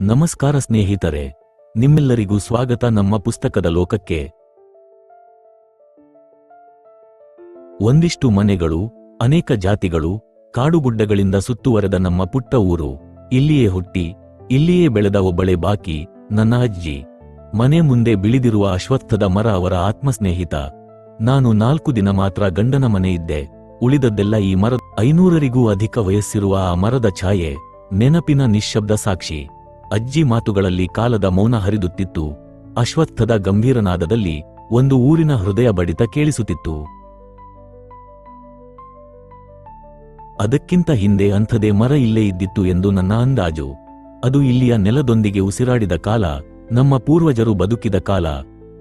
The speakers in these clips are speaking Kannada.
ನಮಸ್ಕಾರ ಸ್ನೇಹಿತರೆ, ನಿಮ್ಮೆಲ್ಲರಿಗೂ ಸ್ವಾಗತ ನಮ್ಮ ಪುಸ್ತಕದ ಲೋಕಕ್ಕೆ. ಒಂದಿಷ್ಟು ಮನೆಗಳು, ಅನೇಕ ಜಾತಿಗಳು, ಕಾಡುಗುಡ್ಡಗಳಿಂದ ಸುತ್ತುವರೆದ ನಮ್ಮ ಪುಟ್ಟ ಊರು. ಇಲ್ಲಿಯೇ ಹುಟ್ಟಿ, ಇಲ್ಲಿಯೇ ಬೆಳೆದ ಒಬ್ಬಳೆ ಬಾಕಿ, ನನ್ನ ಅಜ್ಜಿ. ಮನೆ ಮುಂದೆ ಬಿಳಿದಿರುವ ಅಶ್ವತ್ಥದ ಮರ ಅವರ ಆತ್ಮಸ್ನೇಹಿತ. ನಾನು ನಾಲ್ಕು ದಿನ ಮಾತ್ರ ಗಂಡನ ಮನೆ ಇದ್ದೆ. ಉಳಿದದ್ದೆಲ್ಲ ಈ ಮರ ಐನೂರರಿಗೂ ಅಧಿಕ ವಯಸ್ಸಿರುವ ಆ ಮರದ ಛಾಯೆ, ನೆನಪಿನ ನಿಶ್ಶಬ್ದ ಸಾಕ್ಷಿ. ಅಜ್ಜಿ ಮಾತುಗಳಲ್ಲಿ ಕಾಲದ ಮೌನ ಹರಿದುತ್ತಿತ್ತು. ಅಶ್ವತ್ಥದ ಗಂಭೀರನಾದದಲ್ಲಿ ಒಂದು ಊರಿನ ಹೃದಯ ಬಡಿತ ಕೇಳಿಸುತ್ತಿತ್ತು. ಅದಕ್ಕಿಂತ ಹಿಂದೆ ಅಂಥದೇ ಮರ ಇಲ್ಲೇ ಇದ್ದಿತ್ತು ಎಂದು ನನ್ನ ಅಂದಾಜು. ಅದು ಇಲ್ಲಿಯ ನೆಲದೊಂದಿಗೆ ಉಸಿರಾಡಿದ ಕಾಲ, ನಮ್ಮ ಪೂರ್ವಜರು ಬದುಕಿದ ಕಾಲ.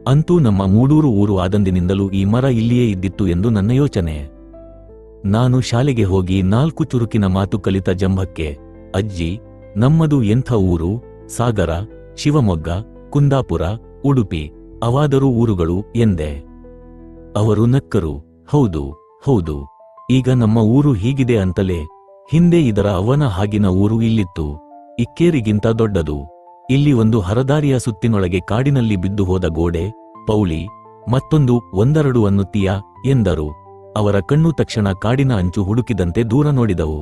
ಅಂತೂ ನಮ್ಮ ಮೂಡೂರು ಊರು ಆದಂದಿನಿಂದಲೂ ಈ ಮರ ಇಲ್ಲಿಯೇ ಇದ್ದಿತ್ತು ಎಂದು ನನ್ನ ಯೋಚನೆ. ನಾನು ಶಾಲೆಗೆ ಹೋಗಿ ನಾಲ್ಕು ಚುರುಕಿನ ಮಾತು ಕಲಿತ ಜಂಭಕ್ಕೆ ಅಜ್ಜಿ ನಮ್ಮದು ಎಂಥ ಊರು? ಸಾಗರ, ಶಿವಮೊಗ್ಗ, ಕುಂದಾಪುರ, ಉಡುಪಿ, ಅವಾದರೂ ಊರುಗಳು ಎಂದೆ? ಅವರು ನಕ್ಕರು, ಹೌದು ಹೌದು, ಈಗ ನಮ್ಮ ಊರು ಹೀಗಿದೆ ಅಂತಲೇ. ಹಿಂದೆ ಇದರ ಅವನ ಹಾಗಿನ ಊರು ಇಲ್ಲಿತ್ತು. ಇಕ್ಕೇರಿಗಿಂತ ದೊಡ್ಡದು. ಇಲ್ಲಿ ಒಂದು ಹರದಾರಿಯ ಸುತ್ತಿನೊಳಗೆ ಕಾಡಿನಲ್ಲಿ ಬಿದ್ದು ಹೋದ ಗೋಡೆ, ಪೌಳಿ, ಮತ್ತೊಂದು ಒಂದರಡು ಅನ್ನುತ್ತೀಯ ಎಂದರು. ಅವರ ಕಣ್ಣು ತಕ್ಷಣ ಕಾಡಿನ ಅಂಚು ಹುಡುಕಿದಂತೆ ದೂರ ನೋಡಿದವು.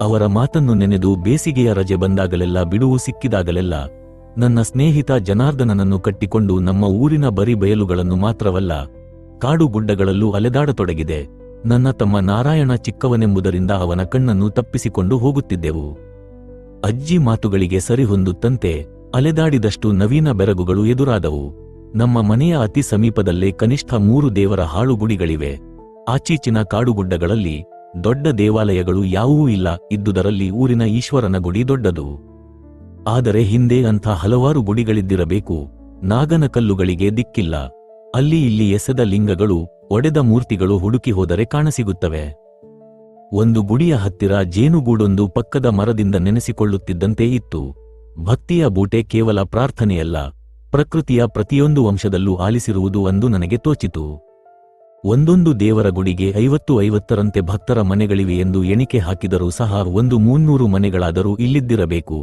ಅವರ ಮಾತನ್ನು ನೆನೆದು ಬೇಸಿಗೆಯ ರಜೆ ಬಂದಾಗಲೆಲ್ಲ ಬಿಡುವು ಸಿಕ್ಕಿದಾಗಲೆಲ್ಲ ನನ್ನ ಸ್ನೇಹಿತ ಜನಾರ್ದನನನ್ನು ಕಟ್ಟಿಕೊಂಡು ನಮ್ಮ ಊರಿನ ಬರಿ ಬಯಲುಗಳನ್ನು ಮಾತ್ರವಲ್ಲ, ಕಾಡು ಗುಡ್ಡಗಳಲ್ಲೂ ಅಲೆದಾಡತೊಡಗಿದೆ. ನನ್ನ ತಮ್ಮ ನಾರಾಯಣ ಚಿಕ್ಕವನೆಂಬುದರಿಂದ ಅವನ ಕಣ್ಣನ್ನು ತಪ್ಪಿಸಿಕೊಂಡು ಹೋಗುತ್ತಿದ್ದೆವು. ಅಜ್ಜಿ ಮಾತುಗಳಿಗೆ ಸರಿಹೊಂದುತ್ತಂತೆ ಅಲೆದಾಡಿದಷ್ಟು ನವೀನ ಬೆರಗುಗಳು ಎದುರಾದವು. ನಮ್ಮ ಮನೆಯ ಅತಿ ಸಮೀಪದಲ್ಲೇ ಕನಿಷ್ಠ ಮೂರು ದೇವರ ಹಾಳುಗುಡಿಗಳಿವೆ. ಆಚೀಚಿನ ಕಾಡುಗುಡ್ಡಗಳಲ್ಲಿ ದೊಡ್ಡ ದೇವಾಲಯಗಳು ಯಾವುವೂ ಇಲ್ಲ, ಇದ್ದುದರಲ್ಲಿ ಊರಿನ ಈಶ್ವರನ ಗುಡಿ ದೊಡ್ಡದು. ಆದರೆ ಹಿಂದೆ ಅಂಥ ಹಲವಾರು ಗುಡಿಗಳಿದ್ದಿರಬೇಕು, ನಾಗನ ಕಲ್ಲುಗಳಿಗೆ ದಿಕ್ಕಿಲ್ಲ. ಅಲ್ಲಿ ಇಲ್ಲಿ ಎಸೆದ ಲಿಂಗಗಳು, ಒಡೆದ ಮೂರ್ತಿಗಳು ಹುಡುಕಿ ಹೋದರೆ ಕಾಣಸಿಗುತ್ತವೆ. ಒಂದು ಗುಡಿಯ ಹತ್ತಿರ ಜೇನುಗೂಡೊಂದು ಪಕ್ಕದ ಮರದಿಂದ ನೆನೆಸಿಕೊಳ್ಳುತ್ತಿದ್ದಂತೆ ಇತ್ತು. ಭಕ್ತಿಯ ಬೂಟೆ ಕೇವಲ ಪ್ರಾರ್ಥನೆಯಲ್ಲ, ಪ್ರಕೃತಿಯ ಪ್ರತಿಯೊಂದು ವಂಶದಲ್ಲೂ ಆಲಿಸಿರುವುದು ಅಂದು ನನಗೆ ತೋಚಿತು. ಒಂದೊಂದು ದೇವರ ಗುಡಿಗೆ ಐವತ್ತು ಐವತ್ತರಂತೆ ಭಕ್ತರ ಮನೆಗಳಿವೆ ಎಂದು ಎಣಿಕೆ ಹಾಕಿದರೂ ಸಹ ಒಂದು ಮೂನ್ನೂರು ಮನೆಗಳಾದರೂ ಇಲ್ಲಿದ್ದಿರಬೇಕು.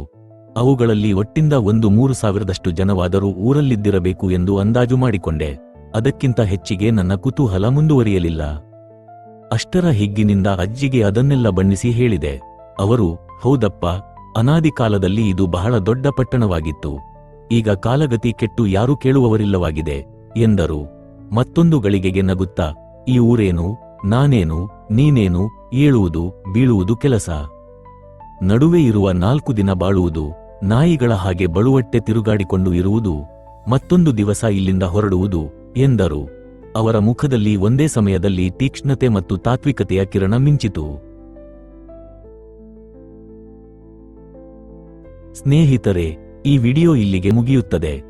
ಅವುಗಳಲ್ಲಿ ಒಟ್ಟಿಂದ ಒಂದು ಮೂರು ಸಾವಿರದಷ್ಟು ಜನವಾದರೂ ಊರಲ್ಲಿದ್ದಿರಬೇಕು ಎಂದು ಅಂದಾಜು ಮಾಡಿಕೊಂಡೆ. ಅದಕ್ಕಿಂತ ಹೆಚ್ಚಿಗೆ ನನ್ನ ಕುತೂಹಲ ಮುಂದುವರಿಯಲಿಲ್ಲ. ಅಷ್ಟರ ಹಿಗ್ಗಿನಿಂದ ಅಜ್ಜಿಗೆ ಅದನ್ನೆಲ್ಲ ಬಣ್ಣಿಸಿ ಹೇಳಿದೆ. ಅವರು, ಹೌದಪ್ಪ, ಅನಾದಿ ಕಾಲದಲ್ಲಿ ಇದು ಬಹಳ ದೊಡ್ಡ ಪಟ್ಟಣವಾಗಿತ್ತು. ಈಗ ಕಾಲಗತಿ ಕೆಟ್ಟು ಯಾರೂ ಕೇಳುವವರಿಲ್ಲವಾಗಿದೆ, ಎಂದರು. ಮತ್ತೊಂದು ಗಳಿಗೆಗೆ ನಗುತ್ತಾ, ಈ ಊರೇನು, ನಾನೇನು, ನೀನೇನು, ಏಳುವುದು, ಬೀಳುವುದು ಕೆಲಸ. ನಡುವೆ ಇರುವ ನಾಲ್ಕು ದಿನ ಬಾಳುವುದು, ನಾಯಿಗಳ ಹಾಗೆ ಬಳುವಟ್ಟೆ ತಿರುಗಾಡಿಕೊಂಡು ಇರುವುದು, ಮತ್ತೊಂದು ದಿವಸ ಇಲ್ಲಿಂದ ಹೊರಡುವುದು, ಎಂದರು. ಅವರ ಮುಖದಲ್ಲಿ ಒಂದೇ ಸಮಯದಲ್ಲಿ ತೀಕ್ಷ್ಣತೆ ಮತ್ತು ತಾತ್ವಿಕತೆಯ ಕಿರಣ ಮಿಂಚಿತು. ಸ್ನೇಹಿತರೆ, ಈ ವಿಡಿಯೋ ಇಲ್ಲಿಗೆ ಮುಗಿಯುತ್ತದೆ.